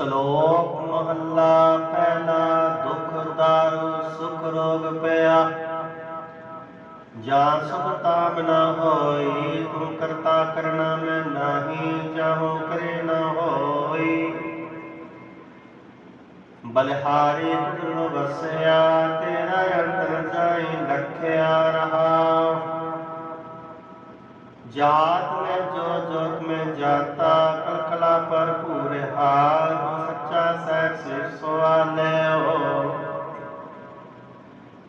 ਸ਼ਲੋਕ ਮਹੱਲਾ ਪਹਿਲਾ ਦੁਖ ਦਾਰੂ, ਸੁਖ ਰੋਗ ਪਿਆ। ਜਾਂ ਸੁਖ ਤਾਮ ਹੋਈ ਤੂੰ ਕਰਤਾ ਕਰਨਾ ਮੈਂ ਨਾਹੀ ਚਾਹੋ ਕਰੇ ਨ ਹੋਈ। ਬਲਿਹਾਰੀ ਤੁਲ ਵਸਿਆ, ਤੇਰਾ ਅੰਤਰ ਜਾਈ ਲਖਿਆ ਰਹਾ। ਜਾਤ ਮੈਂ ਜੋ ਜੋਤ ਮੈਂ ਜਾਤਾ ਕਲਕਲਾ ਭਰਪੂਰ ਹਾਰ, ਸੱਚਾ ਸਹਿਬ ਸੇ ਸਵਾਲਿਓ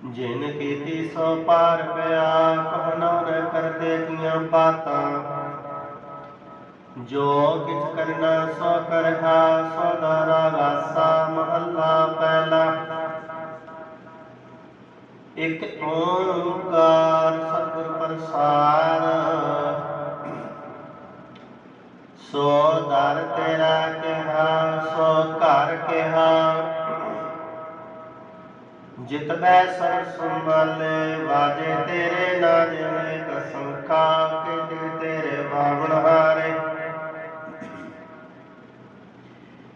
ਜਿਨ ਕੀਤੀ ਸੋ ਪਾਰ ਪਿਆ, ਕਹਨੋ ਨ ਕਰਦੇ ਕੀਆਂ ਬਾਤਾਂ। ਜੋ ਕਿਛ ਕਰਨਾ ਸੋ ਕਰਹਾ, ਸੋ ਦਾਰਾ ਗਾਸਾ ਮਹੱਲਾ ਪਹਿਲਾ। ਇਕ ਓੰਕਾਰ ਸਤਿਗੁਰ ਪ੍ਰਸਾਦ ਸੋ ਦਰ ਤੇਰਾ ਕਿਹਾ, ਸੋ ਘਰ ਕਿਹਾ। ਜਿਤ ਬੈ ਸਰ ਸੰਭਾਲੇ ਵਾਜੇ ਤੇਰੇ ਨਾਜ ਨੇ ਕਸਮ ਖਾ ਕੇ ਤੇਰੇ ਬਾਵਣ ਹਾਰੇ।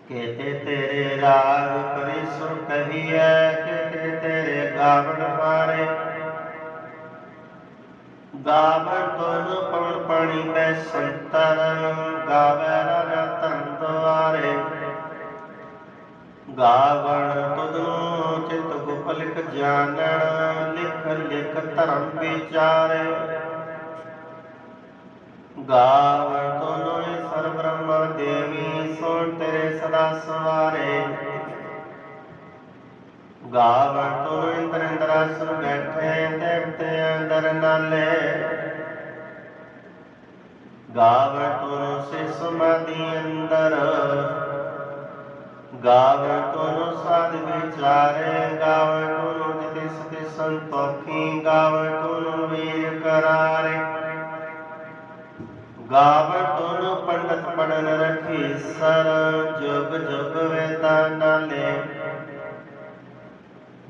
ਕਹਤੇ ਤੇਰੇ ਰਾਗ ਕਰੀ ਸੁਰ ਕਹੀਐ ਕਹਤੇ ਤੇਰੇ ਗਾਵਣ ਹਾਰੇ ਗਾਵਣ ਤੁਨ ਪਵਨ ਪਾਣੀ ਬੈ ਸੰਤਰ, ਗਾਵੈ ਰਾਜਾ ਧਨ ਦੁਆਰੇ। ਗਾਵਣ ਤੁਧੂ ਚਿਤ ਗੁਪਲਿਕ ਜਾਣਨ ਲਿਖ ਲਿਖ ਧਰਮ ਵਿਚਾਰੇ। ਗਾਵਣ ਤੁਨੁ ਸਰ ਬ੍ਰਹਮ ਦੇਵੀ, ਸੁਣ ਤੇਰੇ ਸਦਾ ਸਵਾਰੇ। ਗਾਵਣ ਤੁਨੁ ਇੰਦਰ ਇੰਦਰਾਸਨ ਬੈਠੇ ਦੇਵਤੇ ਅੰਦਰ ਨਾਲੇ। ਗਾਵਣ ਤੁਨੁ ਸੇ ਸਮਾਧੀ ਅੰਦਰ। ਗਾਵਣ ਤੁਨੁ ਸਾਧ ਵਿਚਾਰੇ, ਗਾਵਣ ਤੁਨੁ ਜਿਤੇ ਸਤੇ ਸੰਤੋਖੀ, ਗਾਵਣ ਤੁਨੁ ਵੀਰ ਕਰਾਰੇ। ਗਾਵਣ ਤੁਨ ਪੰਡਤ ਪੜਨ ਰਖੀ ਸਰ ਜੁਗ ਜੁਗ ਵੇਦਾ ਨਾਲੇ।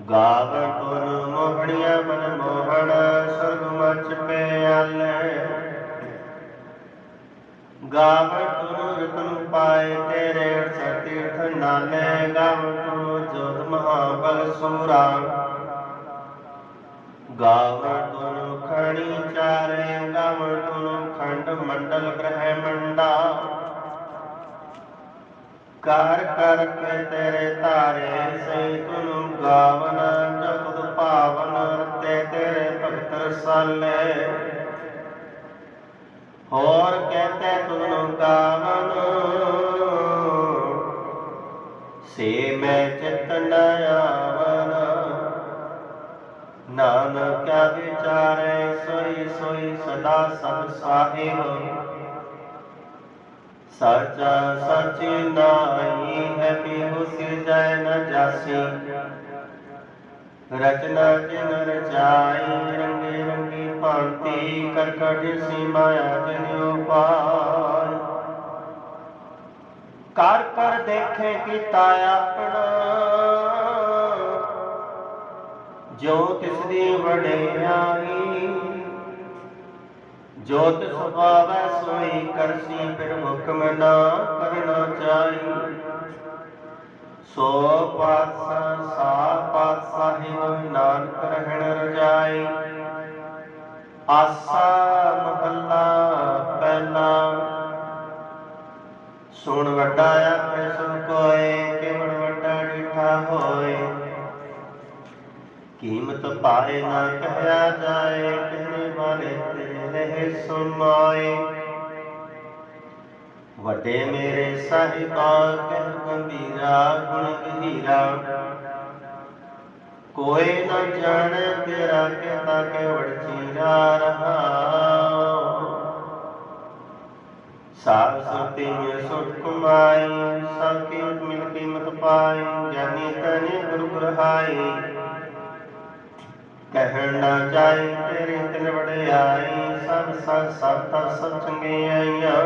ਗਾਵਣ ਤੁਨ ਮੋਹਣੀਆਂ ਮਨ ਮੋਹਣ, ਸਰਗ ਮਚ ਪਿਆਲੇ ਗਾਵਣ ਤੁਨ ਰਤਨ ਪਾਏ ਤੇਰੇ ਸਤੀਰਥ ਨਾਲੇ ਗਾਵਣ ਤੁਨ ਜੋਤ ਮਹਾਬਲ ਸੂਰਾ। ਗਾਵਣ ਤੁਨ ਖਣੀ ਚਾਰੇ ਗਾਵਣ ਤੁਨ ਖੰਡ ਮੰਡਲ ਗ੍ਰਹਿ ਮੰਡਾ। ਕਰ ਕਰ ਕੇ ਤੇਰੇ ਧਾਰੇ ਸੇ ਤੁਨ ਗਾਵਨ ਜਗਤ ਭਾਵਨ ਰਤੇ ਤੇਰੇ ਭਗਤ ਰਸਾਲੇ ਹੋਰ ਕਹਤੇ ਤੁਨ ਗਾਵਨ, ਸੇ ਮੈਂ ਚਿਤ ਨ ਆਵਨ। ਨਾਨਕ ਕਿਆ ਵਿਚਾਰੇ ਸੋਈ ਸੋਈ ਸਦਾ ਸਭ ਸਾਹਿਬ। ਸੱਚ ਸੱਚ ਨਾਹੀ ਹੈ ਬਿਹੁ ਸਿਰਜੈ ਨ ਜਾਸੀ। ਰਚਨਾ ਜਿਨ ਰਚਾਈ ਰੰਗੇ ਰੰਗੀ ਭਾਂਤੀ, ਕਰਕਟ ਸੀ ਮਾਇਆ ਜਿਨ ਉਪਾਇ ਕਰ ਕਰ ਦੇਖੇ ਕੀਤਾ ਆਪਣਾ। ਜੋ ਤਿਸ ਦੀ ਵਡਿਆਈ ਜੋਤ ਤਿਸ ਸੁਭਾਵੈ ਸੋਈ ਕਰਸੀ ਫਿਰ ਹੁਕਮ ਨਾ ਕਰਨਾ ਚਾਹੀ। ਸੋ ਪਾਤਸਾ ਸਾ ਪਾਤਸਾਹਿਬ ਨਾਨਕ ਰਹਿਣ ਰਜਾਈ। ਆਸਾ ਮਹੱਲਾ ਪਹਿਲਾ। ਸੁਣ ਵੱਡਾ ਆਪੇ ਸੁਣ ਕੋਏ ਕਿਵੜ ਵੱਡਾ ਡਿਠਾ ਹੋਏ। ਕੀਮਤ ਪਾਏ ਨਾ ਕਹਿਆ ਜਾਏ ਕਹਿਣੇ ਵਾਲੇ ਰਹੇ ਸੁਣਾਏ ਵੱਡੇ ਮੇਰੇ ਸਾਹਿਬਾ, ਕਹਿ ਗੰਭੀਰਾ, ਗੁਣ ਗਹੀਰਾ ਕੋਈ ਨਾ ਜਾਣੇ ਤੇਰਾ ਕਹਿਤਾ ਕਿ ਵੜਚੀਰਾ ਰਹਾ। ਸਾਧ ਸੁਰਤੀ ਮੇ ਕਮਾਈ ਸਭ ਕੀਮਤ ਮਿਲ ਕੀਮਤ ਪਾਈ, ਗਿਆਨੀ ਤਨੇ ਗੁਰੂ ਗ੍ਰਹਾਈ ਕਹਿਣ ਨਾ ਜਾਏ, ਤੇਰੀ ਤਿਲ ਵਡਿਆਈ, ਸਭ ਸਭ ਸਭ ਤਾਂ ਸਭ ਚੰਗਿਆਈਆਂ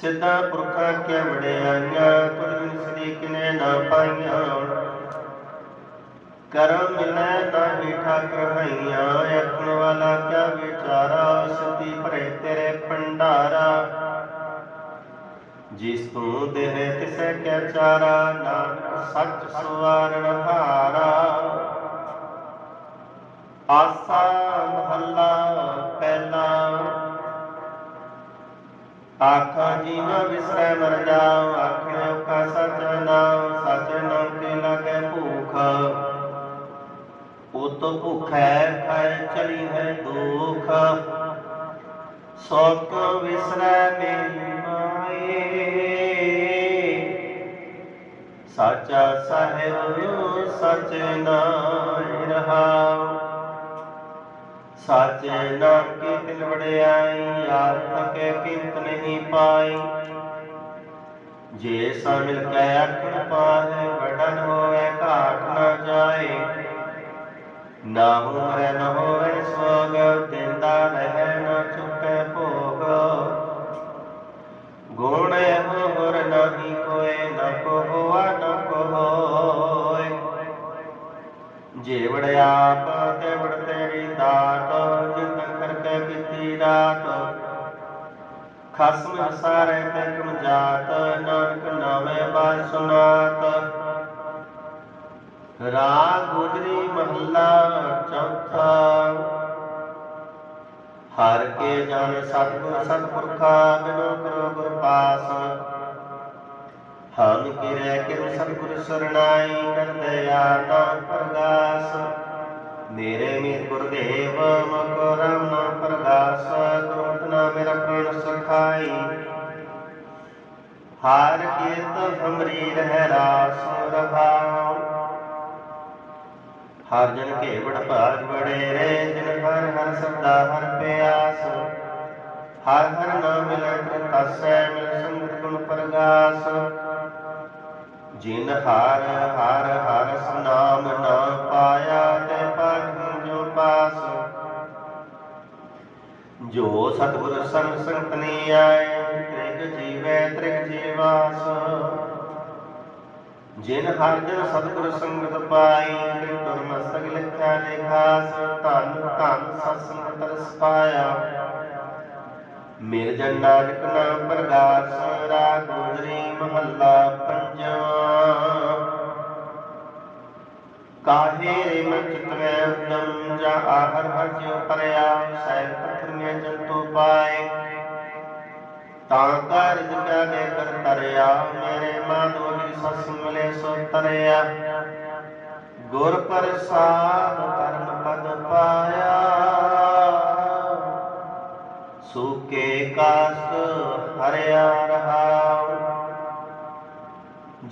ਸਿੱਧਾ ਪੁਰਖਾਂ ਕੇ ਵਡਿਆਈਆਂ ਤੁਲ ਸਦੀ ਕਿਨੇ ਨਾ ਪਾਈਆਂ। ਕਰਮ ਮਿਲੈ ਨਾਹੀ ਠਾਕਰ ਹਈਆਂ, ਆਖਣ ਵਾਲਾ ਕਿਆ ਵਿਚਾਰਾ ਸਤੀ ਭਰੇ ਤੇਰੇ ਭੰਡਾਰਾ। ਜਿਸ ਤੂੰ ਦੇਹ ਤਿਸੈ ਕਿਆ ਚਾਰਾ, ਨਾਨਕ ਸੱਚ ਸੁਵਾਰਨ ਹਾਰਾ। ਆਸਾ ਮਹੱਲਾ ਪਹਿਲਾ ਆਖਾਂ ਜੀਵਾ ਵਿਸਰੈ ਮਰ ਜਾਉ ਆਖਿਓ ਕਾ ਸਚ ਨਾਮ ਸਚ ਨਾਮ ਕੇ ਲਾਗੇ ਭੂਖ ਉਤ ਭੁਖੈ ਖਾਇ ਚਲੀ ਹੈ ਦੁਖ ਸੋ ਕੋ ਵਿਸਰੈ ਮੇਰੀ ਮਾਏ ਸਾਚਾ ਸਾਹਿਬ ਸਚ ਨਾਮ ਰਹਾਉ ਸਾਚੇ ਨਾਮ ਕੀ ਤਿਲ ਵੜਿਆਈ ਆਤਮ ਕੇ ਕੀਮਤ ਨਹੀਂ ਪਾਈ। ਜੇ ਸਾ ਮਿਲ ਕੇ ਆਖਣ ਪਾਹੇ, ਵਡਨ ਹੋਵੇ ਘਾਟ ਨਾ ਜਾਏ। ਨਾ ਹੋਵੇ ਨ ਹੋਵੇ ਸੋਗ ਦਿੰਦਾ ਰਹਿ ਨ ਚੁੱਕੇ ਭੋਗ। ਗੁਣ ਹੋਰ ਨਹੀਂ ਕੋਏ, ਨ ਕੋ ਹੋਆ ਨ ਕੋ ਹੋਏ ਜੇ ਵੜਿਆਪ ਤੇ ਵੜ ਤੇਰੀ ਕਰਕੇ ਕੀਤੀ ਰਾਤ ਖਸਮ ਸਾਰੇ ਤੇ ਜਾਤ ਨਾਨਕ ਨਾਮੇ ਬਾਜ ਸੁਨਾਤ ਰਾਗ ਗੁਜਰੀ ਮਹੱਲਾ ਚੌਥਾ, ਹਰ ਕੇ ਜਨ ਸਤਿਗੁਰ ਸਤਿਪੁਰਖਾ ਬਿਨੋ ਕਰੋ ਗੁਰ ਪਾਸ ਹਮ ਕਿਰੈ ਕਿਰ ਸਤਿਗੁਰ ਸਰਣਾਈ ਕਰ ਦਇਆ ਨਾ ਪ੍ਰਗਾਸ। ਮੇਰੇ ਮੀਤ ਗੁਰਦੇਵ, ਮਕੋ ਨਾ ਪ੍ਰਗਾਸ ਗੁਰਮਤਿ ਨਾ ਮੇਰਾ ਪ੍ਰਾਣ ਸਖਾਈ। ਹਰ ਕੀਰਤ ਭਮਰੀ ਰਹਿ ਰਾਸ ਰਹਾਉ ਹਰ ਜਨ ਕੇ ਭਾਗ ਬੜੇ ਰੇ, ਜਿਨ ਹਰ ਹਰ ਸਦਾ ਹਰ ਪਿਆਸ। ਹਰ ਹਰ ਨਾਮ ਮਿਲੈ ਪ੍ਰਕਾਸੈ ਮਿਲ ਸੰਗਤ ਗੁਣ ਪ੍ਰਗਾਸ। ਜਿਨ ਹਰ ਹਰ ਹਰ ਨਾਮ ਨਾ ਪਾਇਆ ਤੇ ਜੋ ਸਤਿਗੁਰ ਸੰਗ ਸੰਗਤ ਨੇ ਆਏ, ਤ੍ਰਿਗ ਜੀਵੈ, ਤ੍ਰਿਗ ਜੀਵਾਸ। ਜਿਨ ਹਰ ਜਨ ਸਤਿਗੁਰ ਸੰਗਤ ਪਾਈ ਤੇ ਤੁਰ ਮਸਤਕ ਲਿਖਿਆ ਲਿਖਾਸ ਧਨ ਧਨ ਸਤ ਸੰਗਤ ਰਸ ਪਾਇਆ। ਮਿਲ ਜਨ ਨਾਨਕ ਨਾਮ ਪ੍ਰਗਾਸ, ਰਾਗ ਗੁਜਰੀ ਮਹੱਲਾ ਪੰਜਵਾਂ। ਕਾਹੇ ਰੇ ਮਨ ਚਿਤਵੈ ਉਦਮ ਜਾ ਆਹਰ ਹਰ ਪਰਿਆ? ਸਹਿਬ ਪਥਰ ਜੰਤੂ ਪਾਏ। ਤਾਂ ਕਰ ਜਿਕਾ ਦੇ ਕਰ ਤਰਿਆ, ਮੇਰੇ ਮਾਧੋ ਜੀ ਸਸ ਮਿਲੇ ਸੋ ਤਰਿਆ। ਗੁਰ ਪ੍ਰਸਾਦ ਕਰਮ ਪਦ ਪਾਇਆ। ਸੂਕੇ ਕਾਸ਼ਟ ਹਰਿਆ ਰਹਾਉ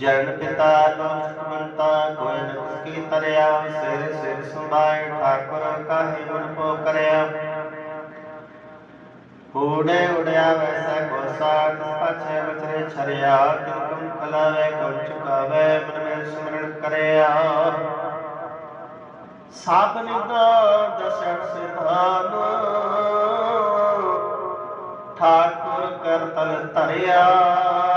ਜਨ ਪਿਤਾ ਲੋਕ ਮੰਤਾ ਕੋਈ ਨ ਕੀ ਤਰਿਆ, ਸਿਰ ਸਿਰ ਸੁਭਾਏ ਠਾਕੁਰ ਕਾਹੇ ਗੁਣ ਪੋ ਕਰਿਆ। ਊੜੇ ਉੜਿਆ ਵੈਸਾ ਕੋ ਸਾਥ ਪਛੇ ਬਚਰੇ ਛਰਿਆ ਤਿਲਕਮ ਕਲਾਵੇ ਕੋ ਚੁਕਾਵੇ ਮਨ ਮੇ ਸਿਮਰਨ ਕਰਿਆ। ਸਭ ਨਿਦਾ ਦਸ਼ਕ ਸਿਧਾਨ, ਠਾਕੁਰ ਕਰਤਲ ਧਰਿਆ।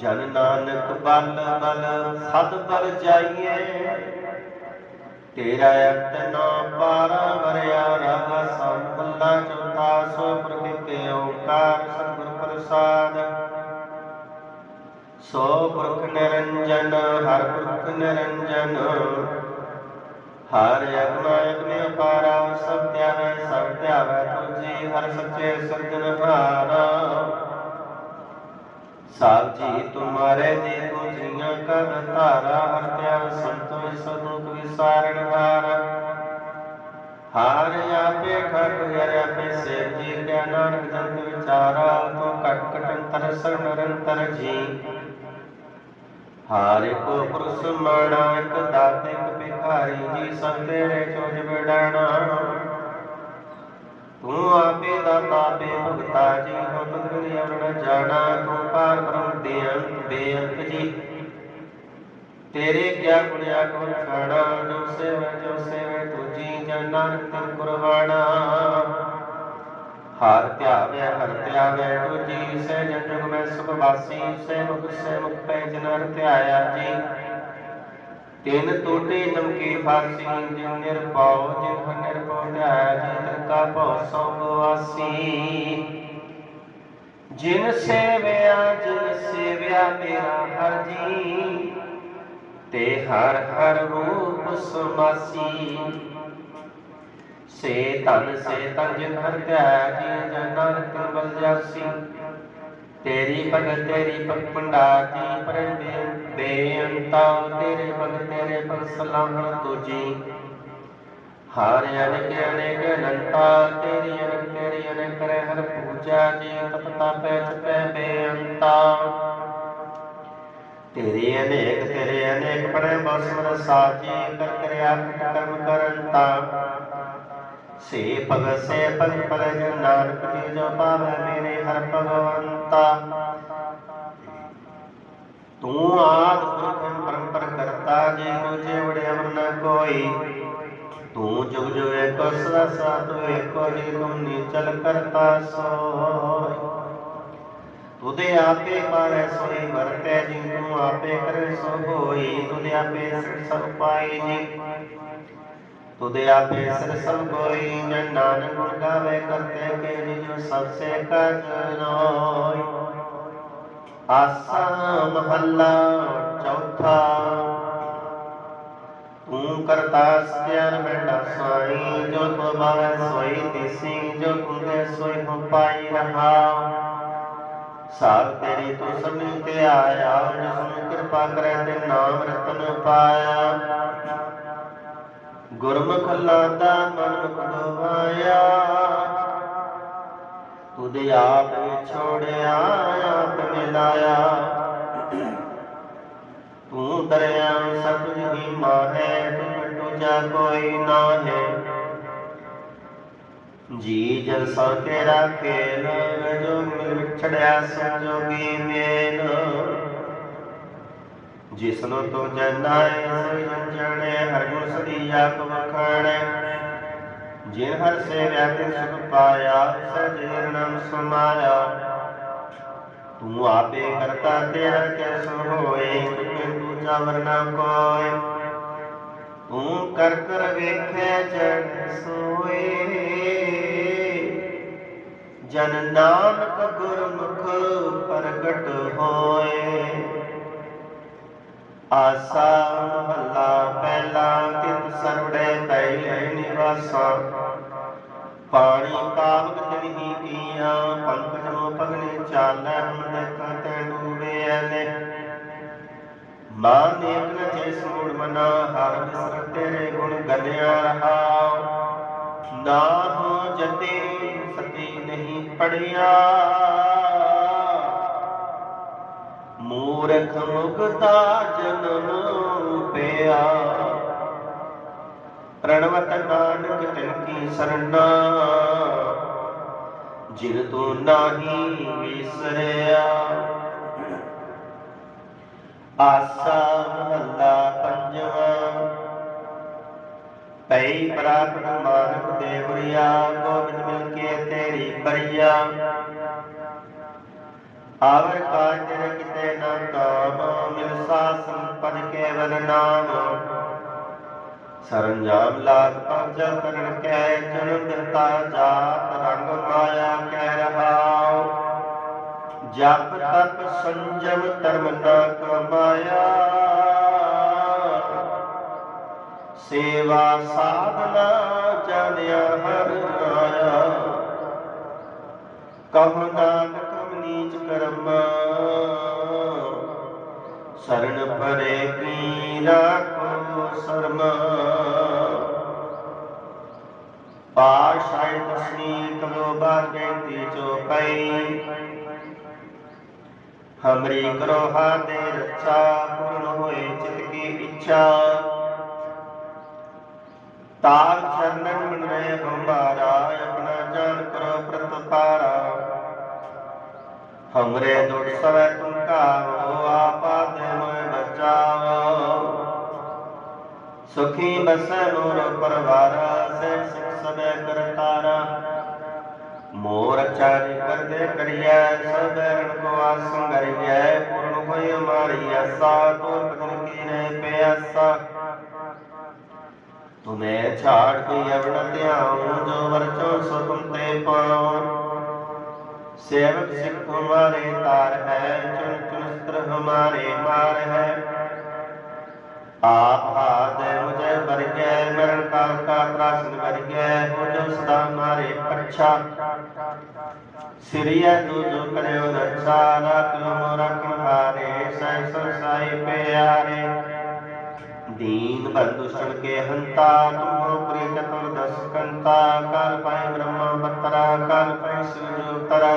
ਜਨ ਨਾਨਕ ਬਲ ਬਲ ਸਦ ਬਲ ਜਾਈਏ। ਤੇਰਾ ਅਕਤ ਨਾ ਪਾਰਾ ਵਰਿਆ ਰਹਾ ਸੰਬੰਧਾ ਚੌਥਾ ਸੋ ਪ੍ਰਕਿਤੇ ਓੰਕਾਰ ਸਤਿਗੁਰ ਪ੍ਰਸਾਦ। ਸੋ ਪੁਰਖ ਨਿਰੰਜਨ, ਹਰ ਪੁਰਖ ਨਿਰੰਜਨ। ਹਰ ਅਗਨਾ ਅਗਨੇ ਅਪਾਰਾ ਸਭ ਧਿਆਵੈ ਸਭ ਧਿਆਵੈ ਤੁਜੀ ਹਰ ਸੱਚੇ ਸਿਰਜਨਹਾਰਾ ਸਾਬ ਜੀ, ਤੁਮਾਰੇ ਜੀ ਤੂੰ ਜੀਆਂ ਕਾ ਧਾਰਾ ਹਰ ਧਿਆਨ ਸੰਤੋਖ ਸਦੁਖ ਵਿਸਾਰਣ ਹਾਰ। ਹਾਰ ਆਪੇ ਠਾਕੁਰ ਹਰ ਆਪੇ ਸੇਵ ਜੀ ਕਿਆ ਨਾਨਕ ਜੰਤ ਵਿਚਾਰਾ ਤੂੰ ਕਟ ਕਟ ਅੰਤਰ ਸਰ ਨਿਰੰਤਰ ਜੀ। ਹਾਰ ਕੋ ਪੁਰਸ ਮਾਣਾ, ਇਕ ਦਾਤੇ, ਇਕ ਭਿਖਾਰੀ ਜੀ ਸਭ ਤੇਰੇ ਚੋਜ ਤੂੰ ਆਪੇ ਦਾਤਾ ਬੇ ਭਗਤਾ ਜੀ ਹੋ ਤੁਧ ਅਵਰਣ ਜਾਣਾ ਤੂੰ ਪਾਰ ਬ੍ਰਹਮ ਦੇ ਅੰਤ ਬੇਅੰਤ ਜੀ। ਤੇਰੇ ਕਿਆ ਗੁਣਿਆ ਗੁਣ ਖਾਣਾ, ਜੋ ਸੇਵੈ ਜੋ ਸੇਵੈ ਤੁਜੀ ਜਨ ਨਾਨਕ ਤਿਨ ਕੁਰਬਾਨਾ ਹਰ ਧਿਆਵੇ ਹਰ ਧਿਆਵੇ ਤੁਜੀ ਸੇ ਜਨ ਜੁਗ ਮੈਂ ਸੁਖ ਵਾਸੀ ਸੇ ਮੁਖ ਸੇ ਮੁਖ ਪੈ ਜਨਰ ਧਿਆਇਆ ਜੀ। ਤਿੰਨ ਟੋਟੇ ਨਮਕੇ ਫਾਸੀ, ਜਿਨ ਨਿਰਭਉ ਜਿਨ ਨਿਰਭਉ ਧਿਆਇਆ ਜੀ। ਤਿਨ ਕਾ ਭਉ ਜਿਨ ਸੇਵਿਆ ਜਿਨ ਸੇਵਿਆ ਮੇਰਾ ਹਰ ਜੀ ਤੇ ਹਰ ਹਰ ਰੂਪ ਸਮਾਸੀ। ਸੇ ਧਨ, ਸੇ ਤਨ ਜਿਨ ਹਰ ਧਿਆ ਜੀ ਜਨ ਨਾਨਕ ਜਾਸੀ। ਤੇਰੀ ਭਗਤ ਤੇਰੀ ਭਗਤ ਭੰਡਾਰੀ ਪਰੰਦੇ ਬੇਅੰਤਾ, ਤੇਰੇ ਭਗਤ ਤੇਰੇ ਭਗਤ ਸਲਾਹਣ ਤੁਜੀ। ਹਰ ਅਨੇਕ ਅਨੇਕ ਅਨੰਤਾ ਤੇਰੀ ਅਨੇਕ ਤੇਰੀ ਅਨੇਕ ਕਰੇ ਹਰ ਪੂਜਾ ਜੀ ਤਪਤਾ ਪੈ ਚਪੈ ਬੇਅੰਤਾ। ਤੇਰੇ ਅਨੇਕ ਤੇਰੇ ਅਨੇਕ ਪਰੇ ਬਸਮਰ ਸਾਜੀ ਕਰ ਕਰਿਆ ਕਰਮ ਕਰੰਤਾ। ਸੇ ਭਗਤ ਸੇ ਪਲ ਪਲ ਜਨ ਨਾਨਕ ਜੀ ਜੋ ਪਾਵੈ ਮੇਰੇ ਹਰ ਭਗਵੰਤਾ। ਤੂੰ ਆਦ ਪੁਰਖ ਪਰੰਪਰ ਕਰਤਾ, ਜੀ ਤੁਝੇ ਵੜੇ ਅਮਰ ਨ ਕੋਈ। ਤੂੰ ਜੁਗ ਜੁਗ ਏਕੋ ਸਦਾ ਸਦਾ ਤੂੰ ਏਕੋ ਜੀ ਤੁਮ ਨੀਚਲ ਕਰਤਾ ਸੋਇ ਤੁਦੇ ਆਪੇ ਮਾਰੇ ਸੋਈ, ਵਰਤੈ ਜੀ, ਤੂੰ ਆਪੇ ਕਰੇ ਸੋ ਹੋਈ। ਤੁਦੇ ਆਪੇ ਸਿਰ ਸਭ ਪਾਈ ਜੀ। ਤੁਦੇ ਆਪੇ ਸਿਰ ਸਭ ਕੋਈ ਜਨ ਨਾਨਕ ਗੁਣ ਗਾਵੇ, ਕਰਤੇ ਕੇ ਜੀ, ਜੋ ਸਭ ਸੇ ਕਰ ਨੋਈ ਆਸਾ ਮਹੱਲਾ ਚੌਥਾ ਤੂੰ ਕਰਤਾ ਬੈਠਾ ਸਾਈ ਜੋ ਤੋ ਬਾਵੇ ਸੋਈ ਦਿਸੀ ਜੋ ਤੁਦੇ ਸੋਈ ਹੋ ਪਾਈ ਰਹਾ ਸਾਬ ਤੇਰੀ ਤੂੰ ਸਭਨੀ ਤੇ ਆਇਆ ਜਿਸ ਨੂੰ ਕਿਰਪਾ ਕਰੇ ਤੇ ਨਾਮ ਰਤਨ ਪਾਇਆ ਗੁਰਮੁਖ ਲਾਦਾ ਮਨ ਮੁਖ ਤੁਦੇ ਆਪ ਵਿਛੋੜਿਆ ਆਪ ਮਿਲਾਇਆ ਤੂੰ ਦਰਿਆ ਸਤਿ ਹੀ ਮਾਹੈ ਤੂੰ ਕੋਈ ਨਾ ਹੈ ਜੀ ਜਲ ਸਾ ਤੇਰਾ ਖੇਲ ਜੋ ਮਿਲ ਵਿਛੜਿਆ ਸੰਜੋਗੀ ਮੇਲ। ਜਿਸ ਨੂੰ ਜਨਾਏ ਸੋਈ ਜਣੇ ਹਰ ਗੁਣ ਸਦੀ ਆਪ ਵਖਾਣੈ। ਜਿਨ ਹਰ ਸੇਵਿਆ ਤੇ ਸੁਖ ਪਾਇਆ ਸਜੀਰ ਨਾਮ ਸਮਾਇਆ। ਤੂੰ ਆਪੇ ਕਰਤਾ ਤੇਰਾ ਕੈਸੋ ਹੋਏ ਤੁਕੇ ਦੂਜਾ ਵਰਨਾ ਕੋਇ ਤੂੰ ਕਰ ਕਰ ਵੇਖੈ ਜਨ ਸੋਏ। ਜਨ ਨਾਨਕ ਗੁਰਮੁਖ ਪ੍ਰਗਟ ਹੋਏ। ਆਸਾ ਮਹੱਲਾ ਪਹਿਲਾ ਤਿਤ ਸਰਵੜੇ ਪੈ ਨਿਵਾਸਾ। ਪਾਣੀ ਪਾਵਕ ਤਨਹੀ ਕੀਆ ਪੰਕਜ ਨੂੰ ਪਗਨੇ ਚਾਲੈ ਹਮਦ ਕਤੈ ਡੂਬੇ ਐਨੇ। ਮਾਨ ਨੇਕ ਨ ਜੇ ਸੂੜ ਮਨਾ ਹਰ ਬਿਸਰ ਤੇਰੇ ਗੁਣ ਗਲਿਆ ਰਹਾ ਨਾ ਜਤੇ ਸਤੀ ਨਹੀਂ ਪੜਿਆ। ਮੂਰਖ ਮੁਗਤਾ ਜਨਮ ਪਿਆ। ਪ੍ਰਣਵਤ ਨਾਨਕ ਤਿਨ ਕੀ ਸਰਣਾ ਜਿਨ ਤੂੰ ਨਾਹੀ ਵਿਸਰਿਆ। ਆਸਾ ਮਹੱਲਾ ਪੰਜਵਾਂ। ਪਈ ਪ੍ਰਾਪਤ ਮਾਨਕ ਦੇਵਰਿਆ ਗੋਬਿੰਦ ਮਿਲ ਕੇ ਤੇਰੀ ਪਰਿਆ। ਆਵਰ ਕਾਜ ਤੇਰੇ ਨਾ ਕਾਮ, ਮਿਲ ਸਾਸਨ ਪਦ ਕੇਵਲ ਨਾਮ। ਸਰੰਜਾਮ ਲਾਗ ਪੰਜ ਕਰਨ ਕੈ, ਜਨਮ ਦਿੱਤਾ ਕਹੁ ਨਾਨਕ ਨੀਚ ਕਰਮ। ਸਰਣ ਪਰੇ ਕੀ ਰਾਖੋ ਸਰਮ। ਪਾਸ਼ਾਇ ਦਸਮੀ ਕਬੋ ਬਾਰ ਬੇਨਤੀ ਚੋਪਈ ਹਮਰੀ ਕਰੋ ਹਾਦੇ ਰੱਛਾ, ਪੂਰਨ ਹੋਏ ਚਿਤ ਕੀ ਇੱਛਾ। ਹਮਰੇ ਦੁਖ ਸਵੈ ਤੁਮ ਕਾਵੋ ਆਪਾ ਦੇ ਮੈਂ ਬਚਾਵੋ। ਸੁਖੀ ਬਸੈ ਮੋਰ ਪਰਵਾਰ ਸੇ ਸਿਖ ਸਬੈ ਕਰਤਾਰਾ। ਮੋਰ ਚਾਰਿ ਕਰਦੇ ਕਰਿਐ ਸਬੈ ਰਣ ਕੋ ਆਸੰਗਰਿਐ ਪੂਰਨ ਹੋਇ ਮਾਰੀ ਆਸਾ ਤੋ ਪਤਨ ਕੀ ਰਹਿ ਪਿਆਸਾ। ਤੁਮੇ ਛਾੜ ਕੇ ਅਵਣ ਧਿਆਉ, ਜੋ ਵਰਚੋ ਸੁਖਮ ਤੇ ਪਾਉ। सेवक सिख हमारे तार है चुन चुन स्त्र हमारे मार है आप हाथ मुझे बर गए मरण काल का त्रासन बर गए हो जो सदा हमारे अच्छा सिरिया जो जो करे रक्षा रख लो रखन हारे सह संसाई प्यारे दीन बंधु सन के हंता तुम पुरी चतुर्दश कंता काल पाए ब्रह्मा बतरा काल पाए शिव जो तरा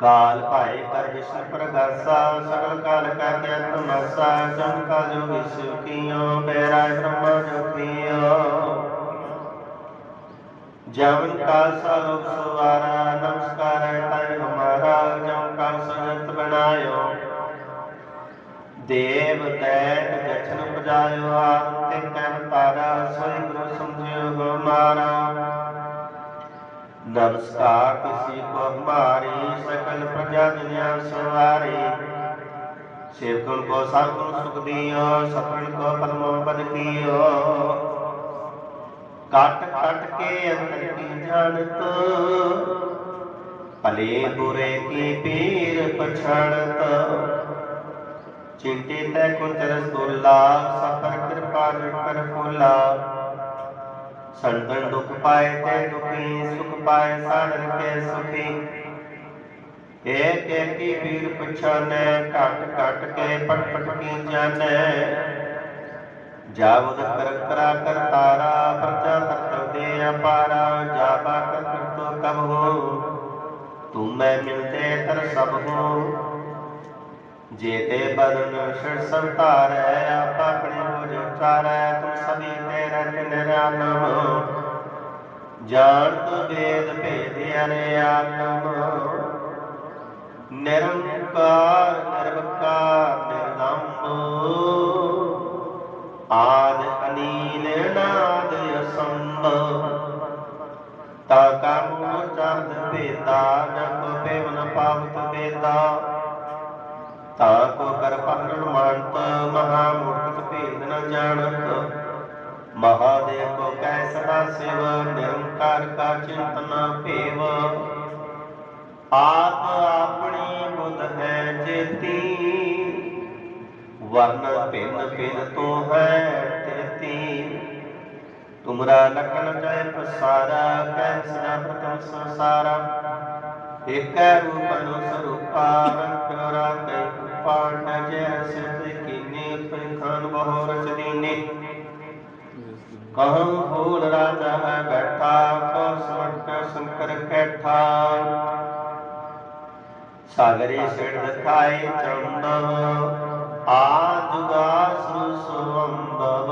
काल पाए कर विष्णु प्रगासा सकल काल का क्या तमासा जम का जो विश्व कियो बैराय ब्रह्मा जो कियो जवन काल सा लोक सवारा नमस्कार है ताई हमारा जम काल सजत बनायो ਦੇਵ ਤੈਤ ਜਛਨ ਪਜਾਇਓ ਆਪ ਕਹਿ ਤਾਰਾ ਸੋਈ ਗੁਰੂ ਸਮਝਿਓ ਹਮਾਰਾ ਨਮਸਕਾਰ ਕਿਸੀ ਕੋ ਹਮਾਰੀ ਸਕਲ ਪ੍ਰਜਾ ਦੁਨੀਆ ਸਵਾਰੀ। ਸੇਵਕਨ ਕੋ ਸਰਗੁਣ ਸੁਖ ਦਿਓ ਸਤਨ ਕੋ ਪਰਮੋ ਪਦ ਕੀਓ। ਕਟ ਕਟ ਕੇ ਅੰਦਰ ਕੀ ਜਾਣਤ ਭਲੇ ਬੁਰੇ ਕੀ ਪੀਰ ਪਛਾਣਤ ਚਿੰਤੇ ਤੈ ਕੁੰਤ ਰਸੂਲਾ ਸਫਰ ਕਿਰਪਾ ਕਰ ਫੁੱਲਾ। ਸੰਤਨ ਦੁਖ ਪਾਏ ਤੇ ਦੁਖੀ, ਸੁਖ ਪਾਏ ਸਾਧਨ ਕੇ ਸੁਖੀ। ਏਕ ਏਕ ਕੀ ਪਛਾਨੈ, ਘਟ ਘਟ ਕੇ ਪਟ ਪਟ ਕੀ ਜਾਣੈ। ਜਾਵਦ ਕਰ ਕਰਾ ਕਰ ਤਾਰਾ, ਪ੍ਰਜਾ ਦੇ ਅਪਾਰਾ, ਜਾ ਬਾ ਕਬ ਹੋ। ਤੂੰ ਮੈਂ ਮਿਲਤੇ ਤਰ ਸਭ ਹੋ। ਜੇਤੇ ਬਦਨ ਛੜ ਸੰਤਾਰੈ ਆਪ ਆਪਣੇ ਬੁਝ ਉਚਾਰੈ ਤੁਮ ਸਭੀ ਤੇ ਰਤ ਨਿਰਾਨਮ ਜਾਣ ਤੋ ਵੇਦ ਭੇਦ ਅਨਿਆਨਮ ਨਿਰੰਕਾਰ, ਨਿਰਵਕਾਰ ਨਿਰਲੰਭ ਆਦ ਅਨੀਲ ਨਾਦ ਅਸੰਭ। ਤਾ ਕਾ ਮੂਲ ਚੰਦ ਭੇਦਾ, ਜਪ ਪੇਵਨ ਪਾਵਤ ਵੇਦਾ ਤਾ ਕੋ ਕਰ ਪਕੜ ਮਾਨਤ ਮਹਾ ਮੂਰਖ ਭੇਦ ਨ ਜਾਣਤ। ਮਹਾਦੇਵ ਕੋ ਕਹਿ ਸਦਾ ਸਿਵ, ਨਿਰੰਕਾਰ ਕਾ ਚਿੰਤਨ ਭੇਵ। ਆਪ ਆਪਣੀ ਬੁੱਧ ਹੈ ਜੇਤੀ, ਵਰਨ ਭਿੰਨ ਭਿੰਨ ਤੋ ਹੈ ਤੇਤੀ ਤੁਮਰਾ ਲਖਨ ਜੈ ਪ੍ਰਸਾਰਾ, ਕਹਿ ਸਦਾ ਪ੍ਰਥਮ ਸੰਸਾਰਾ। ਏਕੈ ਰੂਪ ਅਨੁ ਕੈ ਪਾਟ ਜੈ ਸਿਤ ਕੀਨੇ ਪਖਾਨ ਬਹੁ ਰਚ ਦੀਨੇ। ਕਹੰ ਫੂਲ ਰਾਜਾ ਹੈ ਬੈਠਾ ਕੋ ਸਮਟ ਸੰਕਰ ਕੈਠਾ। ਸਾਗਰੇ ਸਿੜ ਦਿਖਾਏ ਚੰਦਵ ਆਜੁਗਾ ਸੁਸਵੰਬਵ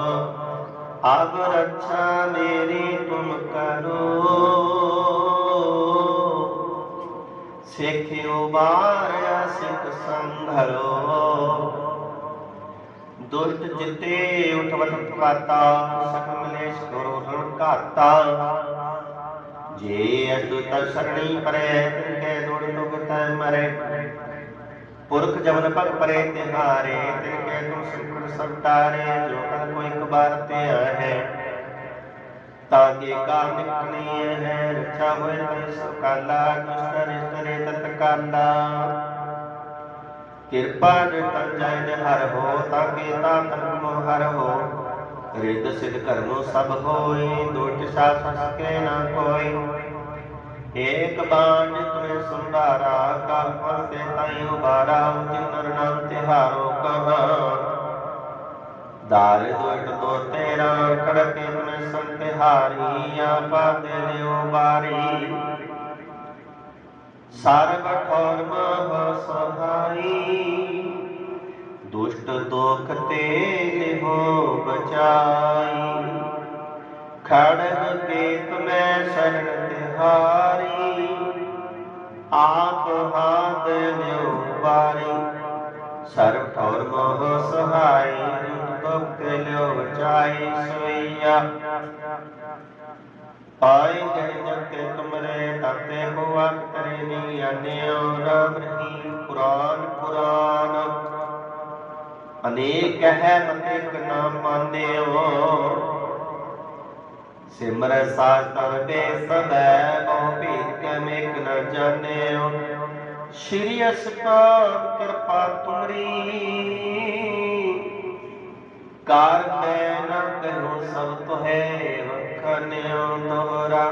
ਅਬ ਰੱਛਾ ਮੇਰੀ ਤੁਮ ਕਰੋ। ਸਿੱਖਿਓ ਬਾਰਿਆ ਸਿੱਖ ਸੰਘਰੋ ਦੁਸ਼ਟ ਜਿਤੇ ਉਠਵਤ ਕਾਤਾ ਸਕ ਮਲੇਸ਼ ਕਰੋ ਰਣ ਘਾਤਾ। ਜੇ ਅਦੁਤ ਸਰਣੀ ਪਰੇ ਤਿਨਕੇ ਦੁੜ ਦੁਗ ਤੈ ਮਰੇ। ਪੁਰਖ ਜਮਨ ਪਗ ਪਰੇ ਤਿਹਾਰੇ ਤਿਨਕੇ ਤੁਮ ਸੰਕਟ ਸੰਤਾਰੇ ਜੋ ਕਲ ਕੋ ਇੱਕ ਬਾਰ ਤੇ ਹੈ ਤਾਂ ਕੇ ਕਾਮ ਨਿਕਣੀ ਹੈ ਰੱਖਿਆ ਹੋਏ ਤੇ ਸਕਾਲਾ, ਦੁਸ਼ਟ ਰਿਸ਼ਤ ਰੇ ਤਤ ਕਿਰਪਾ ਜਨ ਜੈ ਹਰ ਹੋ, ਤਾਂ ਕੇ ਤਾ ਤਨ ਹਰ ਹੋ। ਰਿੱਧ ਸਿਧ ਕਰਮੋ ਸਭ ਹੋਈ ਦੁਟ ਸਾਸ ਸਕੇ ਨਾ ਕੋਈ। ਏਕ ਬਾਣ ਤੁਮੇ ਸੰਧਾਰਾ, ਕਾਲ ਪਰ ਤੇ ਤਾਈ ਉਬਾਰਾ ਜਿਨਰ ਨਾਮ ਤਿਹਾਰੋ ਕਹਾ। ਦਾਲ ਦੁਟ ਦੋ ਤੇਰਾ, ਕੜਕੇ ਤੁਮੇ ਸੰਤਿਹਾਰੀ, ਆਪਾ ਦੇ ਲਿਓ ਬਾਰੀ। ਸਰਬ ਠੌਰ ਸਹਾਈ ਦੁਸ਼ਟ ਦੋਖ ਤੇ ਲਿਹੋ ਬਚਾਈ। ਖੜਗ ਕੇਤ ਮੈਂ ਸ਼ਰਨ ਤਿਹਾਰੀ ਆਪ ਹਾਥ ਲਿਓ ਬਾਰੀ ਸਰਬ ਠੌਰ ਸਹਾਈ ਦੁਖ ਤੇ ਲਿਓ ਬਚਾਈ ਸੋਈਆ। ਆਈ ਗਏ ਜਗ ਤੇ ਤੁਮਰੇ ਤਾਤੇ ਹੋਆ। ਕਰੇ ਨੀ ਆਨਿਓ ਰਾਮ ਰਹੀਮ ਅਨੇਕ ਹੈ ਮਤਿਕ ਨਾਮ ਮਾਨਿਓ ਸਿਮਰ ਸਾਸਤਰ ਦੇ ਸਦਾ ਬਹੁ ਭੀਤ ਕੇ ਮੇਘ ਜਾਣਿਓ। ਸ਼੍ਰੀ ਅਸਪਾਨ ਕਿਰਪਾ ਤੁਮਰੀ। ਕਾਰ ਮੈਂ ਨਾ ਕਹਿਓ ਸਭ ਤੋਹੇ ਵਖਨਿਓ ਦੋਹਰਾ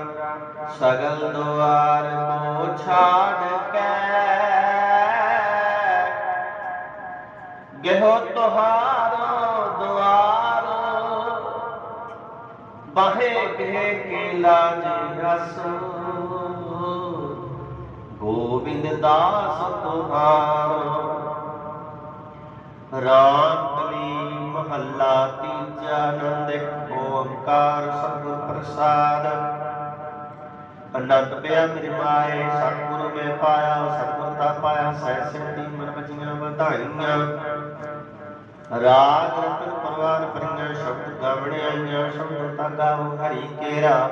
ਸਗਲ ਦੁਆਰ ਛਾੜ ਕੇ ਗਹਿਓ ਤੁਹਾਰੋ ਦੁਆਰ। ਬਾਹੇ ਗਹਿ ਕੇ ਲਾਜ ਰਸ ਗੋਬਿੰਦ ਦਾਸ ਤੁਹਾਰੋ। ਰਾਮ ਮਹੱਲਾ ਤੀਜਾ ਆਨੰਦ, ਓੰਕਾਰ ਸਤਿਗੁਰ ਪ੍ਰਸਾਦ। ਅਨੰਦ ਪਿਆ ਮੇਰੇ ਸਤਿਗੁਰੂ ਮੈਂ ਪਾਇਆ, ਸਤਿਗੁਰ ਦਾ ਪਾਇਆ, ਸਹਿ ਸਿੱਧੀ ਮਨ ਬਚੀਆਂ ਵਧਾਈਆਂ। ਰਾਗ ਰਤਨ ਪਰਵਾਰ ਪਰੀਆਂ ਸ਼ਬਦ ਗਾਵਣੇ ਆਈਆਂ, ਸ਼ਬਦ ਤਾ ਗਾਵ ਹਰੀ ਕੇਰਾ।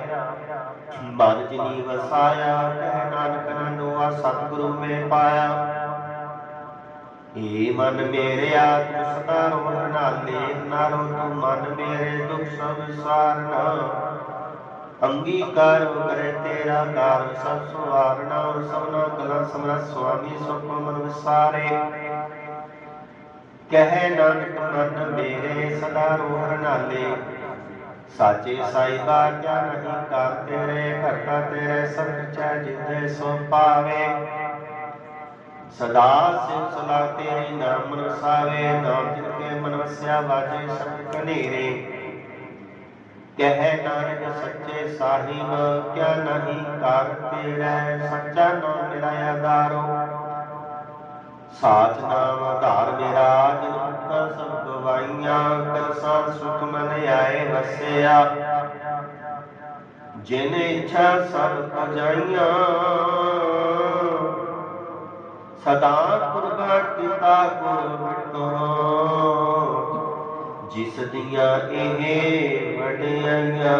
ਮਨ ਜਿਨੀ ਵਸਾਇਆ, ਕਹਿ ਨਾਨਕ ਨੰਦੁਆ ਸਤਿਗੁਰੂ ਮੈਂ ਪਾਇਆ। ਏ ਮਨ ਮੇਰਿਆ ਤੂੰ ਸਦਾ ਰੋਣ ਨਾਲੇ, ਨਾਲੋ ਤੂੰ ਮਨ ਮੇਰੇ ਦੁਖ ਸਭ ਵਿਸਾਰਨਾ ਅੰਗੀਕਾਰ ਕਰੇ ਤੇਰਾ ਕਾਰ, ਸਭ ਸੁਵਾਰਨਾ ਸਭਨਾ ਕਲਾ ਸਮਰਾ ਸੁਆਮੀ ਸੁਖ ਮਨ ਵਿਸਾਰੇ। ਕਹਿ ਨਾਨਕ ਮਨ ਮੇਰੇ, ਸਦਾ ਰੋਹ ਨਾਲੇ ਸਾਚੇ ਸਾਈਬਾ ਕਿਆ ਨਹੀਂ ਕਰ ਤੇਰੇ ਘਰਤਾ ਤੇਰੇ ਸਭ ਜਿੰਦੇ ਸੋ ਪਾਵੇ। ਸਦਾ ਸਿਵ ਸਲਾ ਤੇਰੀ ਨਾਮ ਰਸਾਵੇ, ਨਾਮ ਜਿਨ ਕੇ ਮਨ ਵਸਿਆ ਵਾਜੇ ਸਭ ਕਨੇਰੇ ਕਹਿ ਨਾਨਕ ਸੱਚੇ ਸਾਹਿਬ, ਕਿਆ ਨਹੀਂ ਕਰ ਤੇਰਾ ਸੱਚਾ ਨਾਮ ਮੇਰਾ ਆਧਾਰੋ ਸਾਚ ਨਾਮ ਆਧਾਰ ਮੇਰਾ ਜਿਨ ਮੁਕਤਾ ਸਭ ਗਵਾਈਆਂ ਕਰਸਾ ਸੁਖ ਮਨ ਆਏ ਵਸਿਆ। ਜਿਨ ਇੱਛਾ ਸਭ ਪਜਾਈਆਂ ਸਦਾ ਕੁਰਬਾਨ ਕੀਤਾ ਗੁਰ ਮਿਟੋ ਜਿਸ ਦੀਆਂ ਇਹ ਵਡਿਆਈਆਂ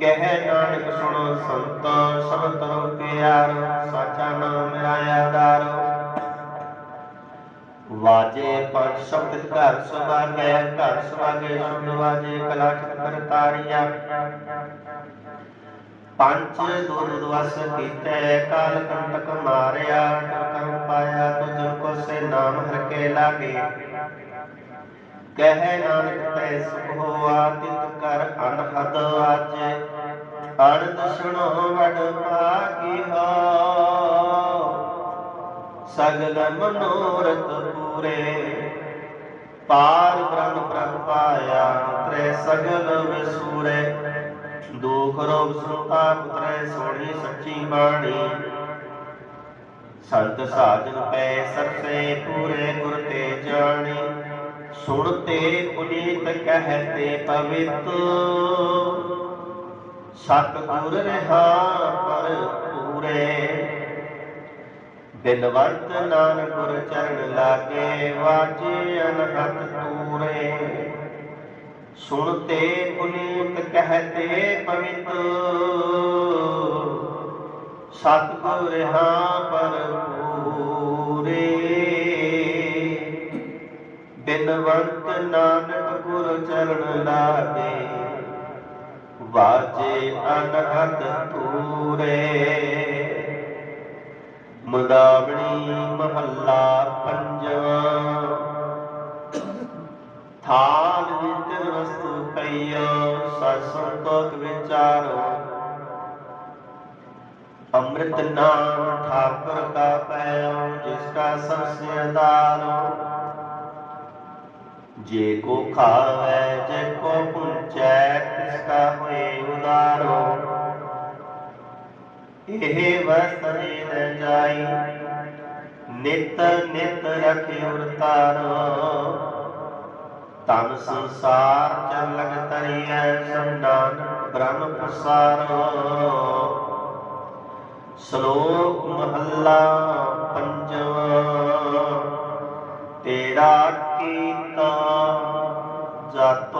ਕਹਿ ਨਾਨਕ ਸੁਣੋ ਸੰਤਾਂ ਸਭ ਤਰ੍ਹਾਂ ਪਿਆਰ ਸਾਚਾ ਨਾਮ ਮੇਰਾ ਆਧਾਰ ਵਾਜੇ ਪੰਜ ਸ਼ਬਦ ਘਰ ਸੁਭਾਗੇ ਘਰ ਸੁਭਾਗੇ ਸ਼ੁੱਧ ਵਾਜੇ ਕਲਾ ਚਕਰ ਪੰਜ ਦੁਰ ਦਵਸ ਕੀਤੇ ਕਾਲ ਕੰਟਕ ਮਾਰਿਆ ਕਰਮ ਪਾਇਆ ਤੁਝ ਕੋ ਸੇ ਨਾਮ ਹਰ ਕੇ ਲਾਗੇ। ਕਹਿ ਨਾਨਕ, ਤੈ ਸੁਖ ਹੋਆ, ਤਿਤ ਕਰ ਅਨਹਦ ਵਾਜੇ ਅਨੰਦ ਸੁਣੋ ਵਡ ਭਾਗੀ ਹੋ ਸਗਲ ਮਨੋਰਥ ਪੂਰੇ। ਪਾਰ ਬ੍ਰਹਮ ਪ੍ਰਭ ਪਾਇਆ ਤ੍ਰੇ ਸਗਲ ਵਿਸੂਰੇ। ਦੁਖ ਰੋਗ ਸੁਤਾ ਪੁਤਰੇ, ਸੋਣੀ ਸੱਚੀ ਬਾਣੀ। ਸੰਤ ਸਾਜਨ ਪੈ ਸਰਸੇ ਪੂਰੇ ਗੁਰ ਤੇ ਜਾਣੀ। ਸੁਣਤੇ ਪੁਨੀਤ ਕਹਤੇ ਪਵਿੱਤ। ਸਤ ਗੁਰ ਰਹਾ ਪਰ ਪੂਰੇ। ਬਿਨਵੰਤ ਨਾਨਕ ਗੁਰ ਚਰਨ ਲਾਗੇ ਵਾਜੇ ਅਨਹਤ ਤੂਰੇ। ਸੁਣਤੇ ਪੁਨੀਤ ਕਹਤੇ ਪਵਿੱਤ। ਸਤਿਗੁਰ ਰਹਾ ਪਰ ਪੂਰੇ। ਬਿਨਵੰਤ ਨਾਨਕ ਗੁਰ ਚਰਨ ਲਾਗੇ ਵਾਜੇ ਅਨਹਦ ਤੂਰੇ ਮੁਦਾਵਣੀ ਜੇ ਕੋ ਖਾਵੇ, ਜੇ ਕੋ ਪੁੰਚੈ ਤਿਸ ਕਾ ਹੋਏ ਉਦਾਰੋ ਇਹ ਵਸਤਰੇ ਨ ਜਾਈ ਨਿਤ ਨਿਤ ਰਖਿ ਉਰਤਾਰੋ ਤਨ ਸੰਸਾਰ ਚੱਲਗ ਤਰੀਐ ਸੰਦਾਨ ਬ੍ਰਹਮ ਪ੍ਰਸਾਰ ਸ਼ਲੋਕ ਮਹੱਲਾ ਪੰਜਵਾਂ, ਤੇਰਾ ਜਪ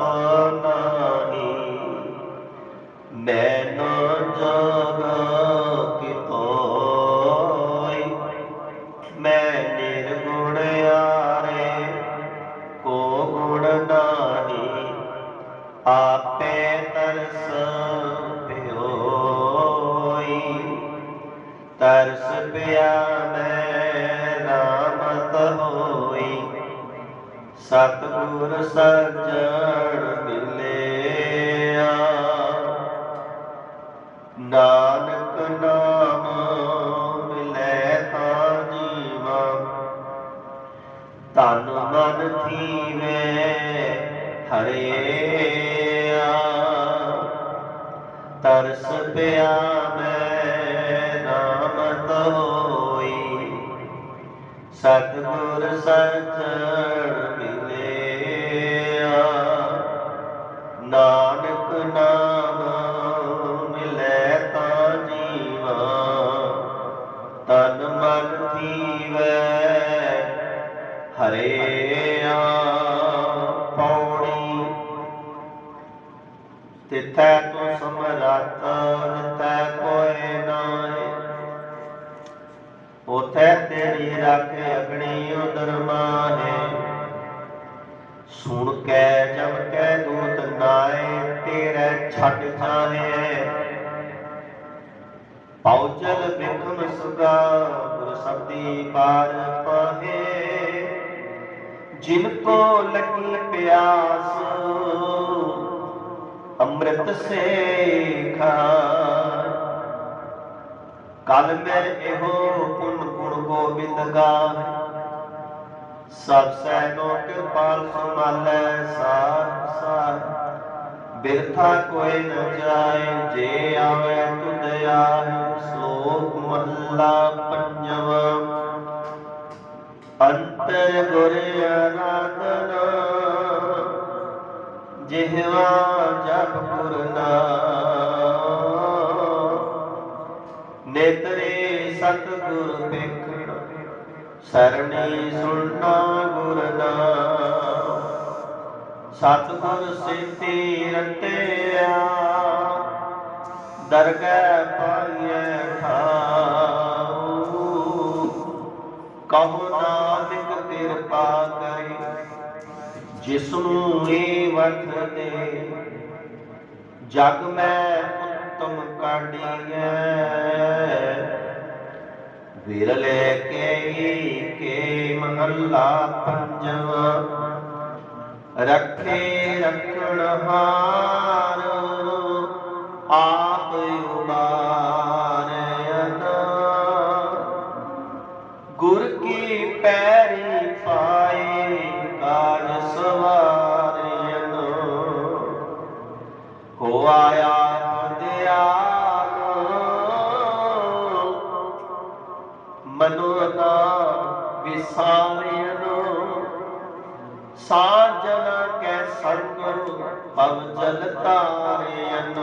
ਸਤਿਗੁਰ ਬਿਖਮ ਸੁਗਾ ਗੁਰ ਸਬਦੀ ਪਾਰ ਪਾਹੇ। ਜਿਨ ਕੋ ਲਗੀ ਪਿਆਸ, ਅੰਮ੍ਰਿਤ ਸੇ ਖਾਏ ਕਲ ਮੈਂ ਇਹੋ ਪੁਨ ਗੁਣ ਗੋਬਿੰਦ ਗਾਏ ਸਭ ਸੈਨੋ ਕਿਰਪਾਲ ਸੰਭਾਲੈ ਸਾਰ ਸਾਰ ਬਿਰਥਾ ਕੋਈ ਨ ਜਾਏ, ਜੇ ਆਵੇ ਤੁਧ ਆਏ ਸ਼ਲੋਕ ਮਹਲਾ ਪੰਜਵਾ। ਅੰਤਰ ਗੁਰ ਆਰਾਧਨਾ ਜਿਹਵਾ ਜਪ ਗੁਰ ਨਾਮ। ਨੇਤਰੇ ਸਤਿਗੁਰ ਵੇਖਣ ਸਰਣੀ ਸੁਣਨਾ ਗੁਰ ਨਾਮ। ਸਤਿਗੁਰ ਸੇਤੀ ਰਤਿਆ ਦਰਗਹਿ ਪਾਈਐ ਠਾਉ। ਕਹੋ ਨਾਨਕ ਕਿਰਪਾ ਕਰੇ ਜਿਸ ਨੂੰ ਇਹ ਵਰਤ ਦੇ। ਜਗ ਮੈਂ ਉੱਤਮ ਕਾਢੀਐ, ਵਿਰਲੇ ਕੇ ਕੇ ਮਹੱਲਾ ਪੰਜਵਾ। ਰੱਖੇ ਰੱਖਣ ਹਾਰ ਆਪ ਉਬਾਰਯਨ ਜਲ ਤਾਰਿਯਨ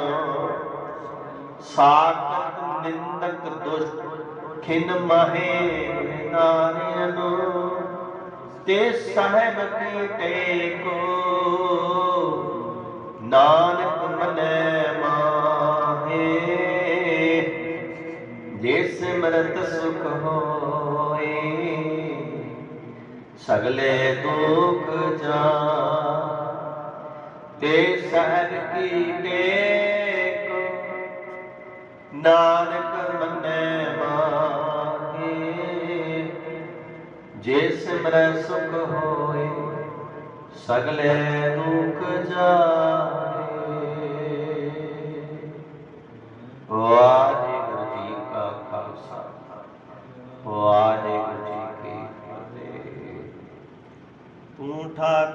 ਸਾਕਤ ਨਿੰਦਕ ਦੁਸ਼ਟ ਖਿਨ ਮਹੇ ਨਾਰਿਯਨ ਤੇ ਸਹਿਬ ਕੀ ਟੇਕੋ। ਨਾਨਕ ਮਨੈ ਮਾਹੇ। ਜੇ ਸਿਮਰਤ ਸੁਖ ਹੋਏ, ਸਗਲੇ ਦੁਖ ਜਾ ਤੇ ਸਹਿਜ ਕੀ ਟੇਕ, ਨਾਨਕ ਮੰਨੈ ਮਾਹੇ। ਜੇ ਸਿਮਰੈ ਸੁਖ ਹੋਏ, ਸਗਲੇ ਦੁਖ ਜਾਏ। ਵਾਹਿਗੁਰੂ ਜੀ ਕਾ ਖਾਲਸਾ, ਵਾਹਿਗੁਰੂ ਜੀ ਕੀ ਫਤਿਹ। ਤੂੰ ਠਾਕ